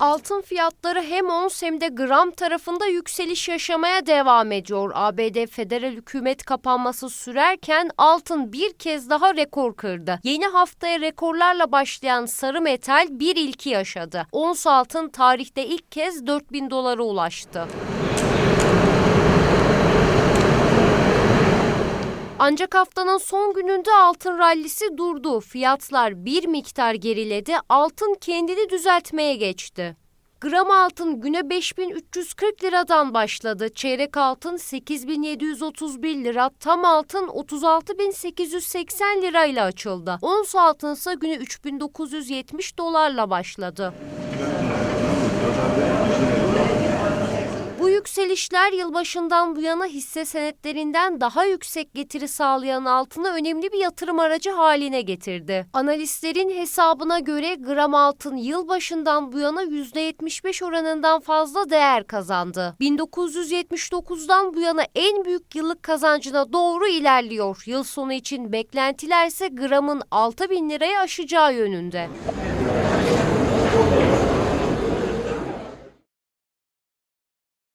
Altın fiyatları hem ons hem de gram tarafında yükseliş yaşamaya devam ediyor. ABD federal hükümet kapanması sürerken altın bir kez daha rekor kırdı. Yeni haftaya rekorlarla başlayan sarı metal bir ilki yaşadı. Ons altın tarihte ilk kez 4000 dolara ulaştı. Ancak haftanın son gününde altın rallisi durdu. Fiyatlar bir miktar geriledi. Altın kendini düzeltmeye geçti. Gram altın güne 5340 liradan başladı. Çeyrek altın 8731 lira, tam altın 36880 lirayla açıldı. Ons altın ise güne 3970 dolarla başladı. Bu yükselişler yılbaşından bu yana hisse senetlerinden daha yüksek getiri sağlayan altını önemli bir yatırım aracı haline getirdi. Analistlerin hesabına göre gram altın yılbaşından bu yana %75 oranından fazla değer kazandı. 1979'dan bu yana en büyük yıllık kazancına doğru ilerliyor. Yıl sonu için beklentiler ise gramın 6000 liraya aşacağı yönünde.